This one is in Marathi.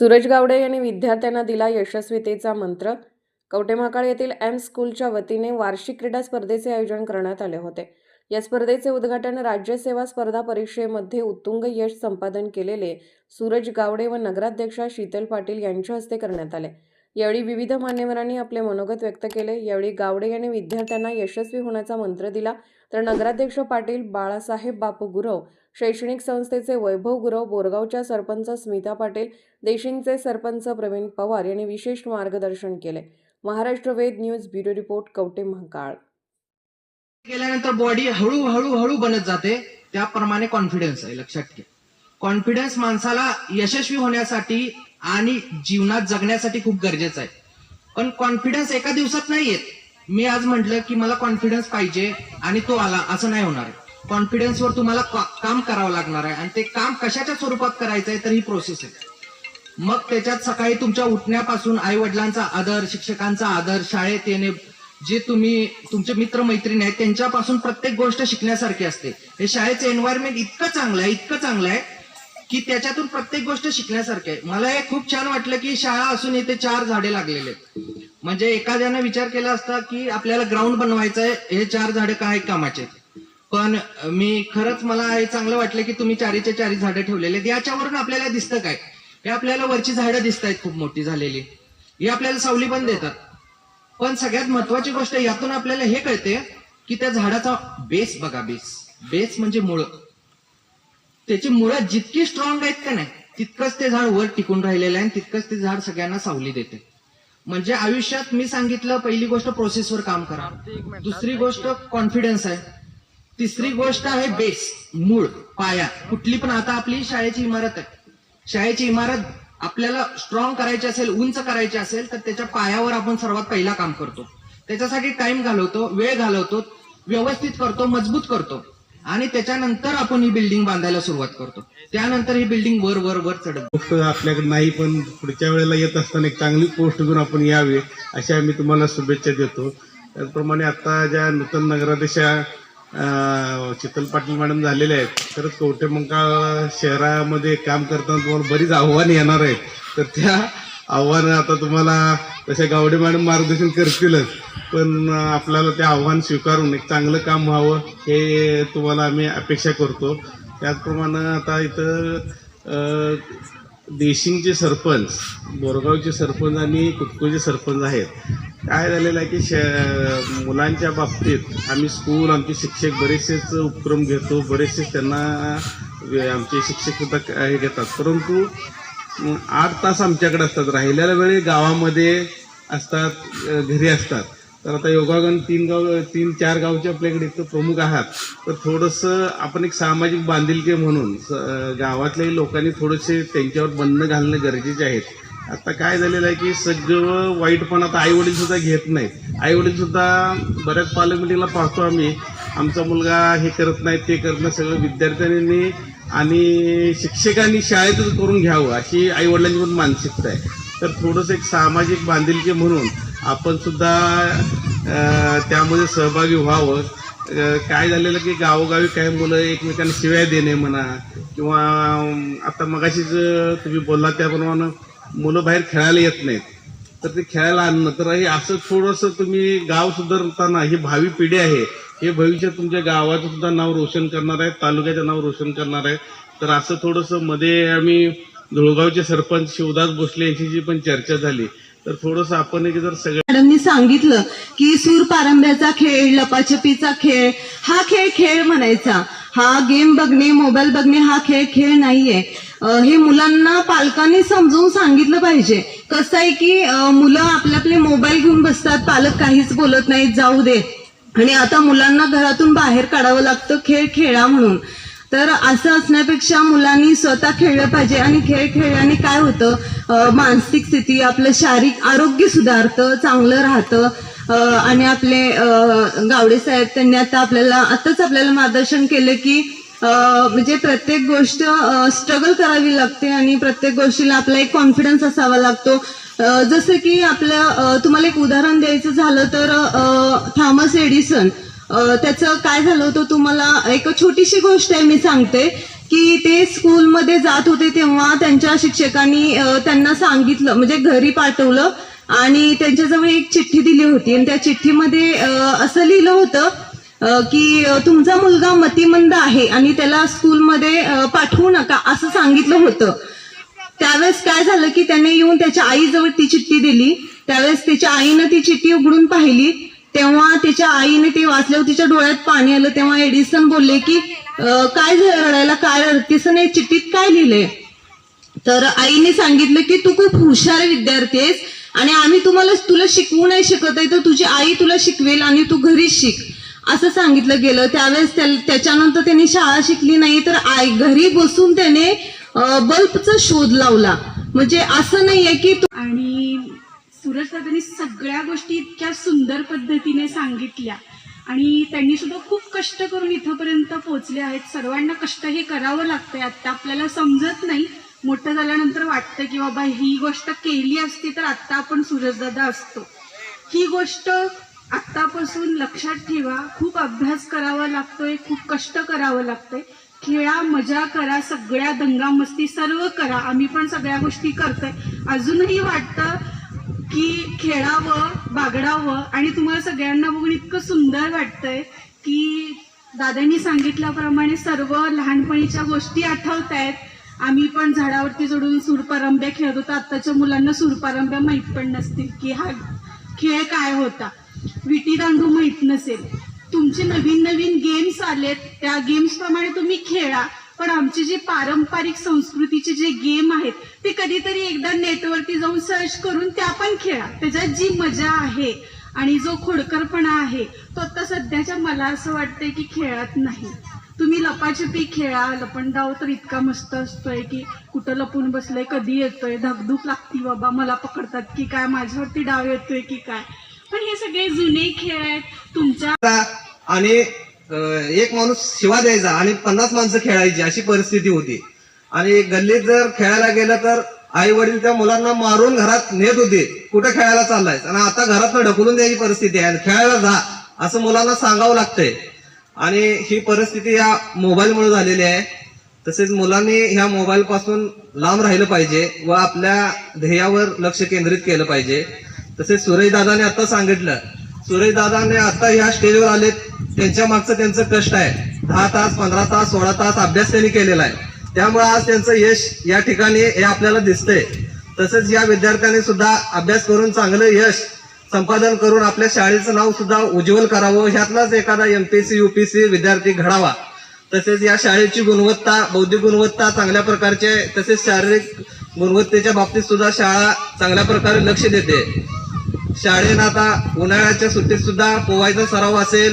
सूरज गावडे यांनी विद्यार्थ्यांना दिला यशस्वीतेचा मंत्र. कवटेमहाकाळ येथील एम स्कूलच्या वतीने वार्षिक क्रीडा स्पर्धेचे आयोजन करण्यात आले होते. या स्पर्धेचे उद्घाटन राज्य सेवा स्पर्धा परीक्षेमध्ये उत्तुंग यश संपादन केलेले सूरज गावडे व नगराध्यक्षा शीतल पाटील यांच्या हस्ते करण्यात आले. यावेळी विविध मान्यवरांनी आपले मनोगत व्यक्त केले. यावेळी गावडे यांनी विद्यार्थ्यांना यशस्वी होण्याचा मंत्र दिला. तर नगराध्यक्ष पाटील बाळासाहेब बापू गुरव शैक्षणिक संस्थेचे वैभव गुरव बोरगावच्या सरपंच स्मिता पाटील देशिंगचे सरपंच प्रवीण पवार यांनी विशेष मार्गदर्शन केले. Maharashtra Ved news bureau report Kavathe Mahankal. केल्यानंतर बॉडी हळूहळू हळू हळू बनत जाते त्याप्रमाणे कॉन्फिडन्स आहे लक्षात घ्या. कॉन्फिडन्स माणसाला यशस्वी होण्यासाठी आणि जीवनात जगण्यासाठी खूप गरजेचं आहे. पण कॉन्फिडन्स एका दिवसात नाही येत. मी आज म्हटलं की मला कॉन्फिडन्स पाहिजे आणि तो आला असं नाही होणार. कॉन्फिडन्सवर तुम्हाला काम करावं लागणार आहे. आणि ते काम कशाच्या स्वरूपात करायचं आहे तर ही प्रोसेस आहे. मग त्याच्यात सकाळी तुमच्या उठण्यापासून आई वडिलांचा आदर शिक्षकांचा आदर शाळेत येणे जे तुम्ही तुमचे मित्र मैत्रिणी आहेत त्यांच्यापासून प्रत्येक गोष्ट शिकण्यासारखी असते. हे शाळेचं एन्व्हायरमेंट इतकं चांगलं आहे इतकं चांगलं आहे की त्याच्यातून प्रत्येक गोष्ट शिकण्यासारखी आहे. मला हे खूप छान वाटलं की शाळा असून इथे चार झाडे लागलेले आहेत. म्हणजे एखाद्यानं विचार केला असता की आपल्याला ग्राउंड बनवायचं आहे हे चार झाडे काय कामाचे आहेत? पण मी खरंच मला हे चांगलं वाटलं की तुम्ही चारीचे चारी झाडं ठेवलेले आहेत. याच्यावरून आपल्याला दिसतं काय? हे आपल्याला वरची झाडं दिसत आहेत खूप मोठी झालेली. ही आपल्याला सावली पण देतात. पण सगळ्यात महत्वाची गोष्ट यातून आपल्याला हे कळते की त्या झाडाचा बेस बघा बेस. बेस म्हणजे मुळं. त्याची मुळं जितकी स्ट्रॉंग आहेत का नाही तितकंच ते झाड वर टिकून राहिलेलं आहे आणि तितकंच ते झाड सगळ्यांना सावली देते. म्हणजे आयुष्यात मी सांगितलं पहिली गोष्ट प्रोसेसवर काम करा. दुसरी गोष्ट कॉन्फिडन्स आहे. तिसरी गोष्ट आहे बेस मूळ पाया. कुठली पण आता आपली शाळेची इमारत आहे. शाळेची इमारत आपल्याला स्ट्रॉंग करायची असेल उंच करायची असेल तर त्याच्या पायावर आपण सर्वात पहिला काम करतो. त्याच्यासाठी टाइम घालवतो वेळ घालवतो व्यवस्थित करतो मजबूत करतो. आणि त्याच्यानंतर आपण ही बिल्डिंग बांधायला सुरुवात करतो. त्यानंतर ही बिल्डिंग वर वर वर चढत पोस्ट आपल्याकडे नाही पण पुढच्या वेळेला येत असताना एक चांगली पोस्ट घेऊन आपण यावे अशा मी तुम्हाला शुभेच्छा देतो. त्याचप्रमाणे आता ज्या नूतन नगराध्यक्षा शीतल पाटील मॅडम झालेले आहेत. खरंच कवटेमंकाळ शहरामध्ये काम करताना तुम्हाला बरीच आव्हानं येणार आहेत. तर त्या आव्हानं आता तुम्हाला तसे गावडे मॅडम मार्गदर्शन करतीलच. पण आपल्याला ते आव्हान स्वीकारून एक चांगलं काम व्हावं हे तुम्हाला आम्ही अपेक्षा करतो. त्याचप्रमाणे आता इथं देशिंगचे सरपंच बोरगावचे सरपंच आणि कुटकोचे सरपंच आहेत. काय झालेलं आहे की श मुलांच्या बाबतीत आम्ही स्कूल आमचे शिक्षक बरेचसेच उपक्रम घेतो बरेचसे त्यांना आमचे शिक्षकसुद्धा हे घेतात. परंतु आठ तास आमच्याकडे असतात. राहिलेल्या वेळी गावामध्ये असतात घरी असतात. तर आता योगागण तीन गाव तीन चार गावचे आपल्याकडे इथं प्रमुख आहात. तर थोडंसं आपण एक सामाजिक बांधिलकी म्हणून गावातल्याही लोकांनी थोडेसे त्यांच्यावर बंधनं घालणं गरजेचे आहेत. आता काय झालेलं आहे की सगळं वाईटपण आता आईवडील सुद्धा घेत नाहीत. आईवडील सुद्धा बऱ्याच पालक मिटिंगला पाहतो आम्ही. आमचा मुलगा हे करत नाही ते करत नाही सगळं विद्यार्थ्यांनी आणि शिक्षकांनी शाळेतच करून घ्यावं अशी आईवडिलांची पण मानसिकता आहे. तर थोडंसं एक सामाजिक बांधिलकी म्हणून आपण सुद्धा त्यामध्ये सहभागी व्हावं. काय झालेलं की गावोगावी काही मुलं एकमेकांना शिव्या देणे म्हणा किंवा आता मगाशीच तुम्ही बोलला त्याप्रमाणे मुलं बाहेर खेळायला येत नाहीत. तर ते खेळायला आणणं. तर हे असं थोडंसं तुम्ही गाव सुधारताना ही भावी पिढी आहे हे भविष्य तुमच्या गावाचं सुद्धा नाव रोशन करणार आहे तालुक्याचं नाव रोशन करणार आहे. तर असं थोडंसं मध्ये आम्ही धुळगावचे सरपंच शिवदास भोसले यांची जी पण चर्चा झाली तर थोडंसं आपण एक जर सगळं मॅडमनी सांगितलं की सूर पारंब्याचा खेळ लपाछपीचा खेळ हा खेळ खेळ म्हणायचा. हा गेम बघणे मोबाईल बघणे हा खेळ खेळ नाहीये. हे मुलांना पालकांनी समजून सांगितलं पाहिजे. कसं आहे की मुलं आपले आपले मोबाईल घेऊन बसतात पालक काहीच बोलत नाहीत जाऊ दे. आणि आता मुलांना घरातून बाहेर काढावं लागतं खेळ खेळा म्हणून. तर असं असण्यापेक्षा मुलांनी स्वतः खेळलं पाहिजे आणि खेळ खेळल्याने काय होतं मानसिक स्थिती आपलं शारीरिक आरोग्य सुधारतं चांगलं राहतं. आणि आपले गावडे साहेब त्यांनी आता आपल्याला आताच आपल्याला मार्गदर्शन केलं की म्हणजे प्रत्येक गोष्ट स्ट्रगल करावी लागते आणि प्रत्येक गोष्टीला आपला एक कॉन्फिडन्स असावा लागतो. जसं की आपलं तुम्हाला एक उदाहरण द्यायचं झालं तर थॉमस एडिसन. त्याचं काय झालं होतं तुम्हाला एक छोटीशी गोष्ट आहे मी सांगते की ते स्कूलमध्ये जात होते तेव्हा त्यांच्या शिक्षकांनी त्यांना सांगितलं म्हणजे घरी पाठवलं आणि त्यांच्याजवळ एक चिठ्ठी दिली होती. आणि त्या चिठ्ठीमध्ये असं लिहिलं होतं की तुमचा मुलगा मतिमंद आहे आणि त्याला स्कूलमध्ये पाठवू नका असं सांगितलं होतं. त्यावेळेस काय झालं की त्याने येऊन त्याच्या आईजवळ ती चिठ्ठी दिली. त्यावेळेस त्याच्या आईनं ती चिठ्ठी उघडून पाहिली. तेव्हा त्याच्या आईने ते वाचल्यावर तिच्या डोळ्यात पाणी आलं. तेव्हा एडिसन बोलले की काय झालं रडायला? काय रडतेस नाही चिठ्ठीत काय लिहिलंय? तर आईने सांगितलं की तू खूप हुशार विद्यार्थी आहेस आणि आम्ही तुम्हाला तुला शिकवू नाही शकत आहे. तर तुझी आई तुला शिकवेल आणि तू घरीच शिक. असं सांगितलं गेलं. त्यावेळेस त्याच्यानंतर त्यांनी शाळा शिकली नाही तर आई घरी बसून त्याने बल्बचा शोध लावला. म्हणजे असं नाहीये की आणि सूरज दादांनी सगळ्या गोष्टी इतक्या सुंदर पद्धतीने सांगितल्या. आणि त्यांनी सुद्धा खूप कष्ट करून इथंपर्यंत पोहोचले आहेत. सर्वांना कष्ट हे करावं लागतंय. आता आपल्याला समजत नाही. मोठं झाल्यानंतर वाटतं की बाबा ही गोष्ट केली असती तर आत्ता आपण सूरजदादा असतो. ही गोष्ट आत्तापासून लक्षात ठेवा. खूप अभ्यास करावा लागतोय खूप कष्ट करावं लागतंय. खेळा मजा करा सगळ्या दंगामस्ती सर्व करा. आम्ही पण सगळ्या गोष्टी करतोय. अजूनही वाटतं की खेळावं बागडावं आणि तुम्हाला सगळ्यांना बघून इतकं सुंदर वाटतंय की दादांनी सांगितल्याप्रमाणे सर्व लहानपणीच्या गोष्टी आठवत आहेत आम्ही पण झाडावरती चढून सूरपारंब्या खेळत होतो. आत्ताच्या मुलांना सूरपारंब्या माहीत पण नसतील की हा खेळ काय होता. विटी दांडू माहीत नसेल. तुमचे नवीन नवीन गेम्स आलेत त्या गेम्स प्रमाणे तुम्ही खेळा पण आमचे जे पारंपरिक संस्कृतीचे जे गेम आहेत ते कधीतरी एकदा नेटवरती जाऊन सर्च करून त्या पण खेळा. त्याच्यात जी मजा आहे आणि जो खोडकरपणा आहे तो आता सध्याच्या मला असं वाटतंय की खेळात नाही. तुम्ही लपाछपी खेळा लपंडाव तर इतका मस्त असतोय की कुठं लपून बसलंय कधी येतोय धगधूक लागती बाबा मला पकडतात की काय माझ्यावरती डाव येतोय की काय. पण हे सगळे जुने खेळ आहेत. तुमच्या आणि एक माणूस शिवा द्यायचा आणि पन्नास माणसं खेळायची अशी परिस्थिती होती. आणि गल्लीत जर खेळायला गेलं तर आई वडील त्या मुलांना मारून घरात नेत होते. कुठं खेळायला चाललाय आणि आता घरात ढकलून द्यायची परिस्थिती आहे. खेळायला जा असं मुलांना सांगावं लागतंय. आणि ही परिस्थिती या मोबाईलमुळे झालेली आहे. तसेच मुलांनी ह्या मोबाईल पासून लांब राहिलं पाहिजे व आपल्या ध्येयावर लक्ष केंद्रित केलं पाहिजे. तसेच सुरेश दादाने आता सांगितलं सुरेश दादाने आता ह्या स्टेजवर आले त्यांच्या मागचं त्यांचं कष्ट आहे. दहा तास पंधरा तास सोळा तास अभ्यास त्यांनी केलेला आहे. त्यामुळे आज त्यांचं यश या ठिकाणी हे आपल्याला दिसतंय. तसेच या विद्यार्थ्यांनी सुद्धा अभ्यास करून चांगलं यश संपादन करून आपल्या शाळेचं नाव सुद्धा उज्ज्वल करावं. ह्यातलाच एखादा एमपीसी युपीसी विद्यार्थी घडावा. तसेच या शाळेची गुणवत्ता बौद्धिक गुणवत्ता चांगल्या प्रकारचे तसेच शारीरिक गुणवत्तेच्या बाबतीत सुद्धा शाळा चांगल्या प्रकारे लक्ष देते. शाळेनं आता उन्हाळ्याच्या सुट्टीत सुद्धा पोवायचा सराव असेल.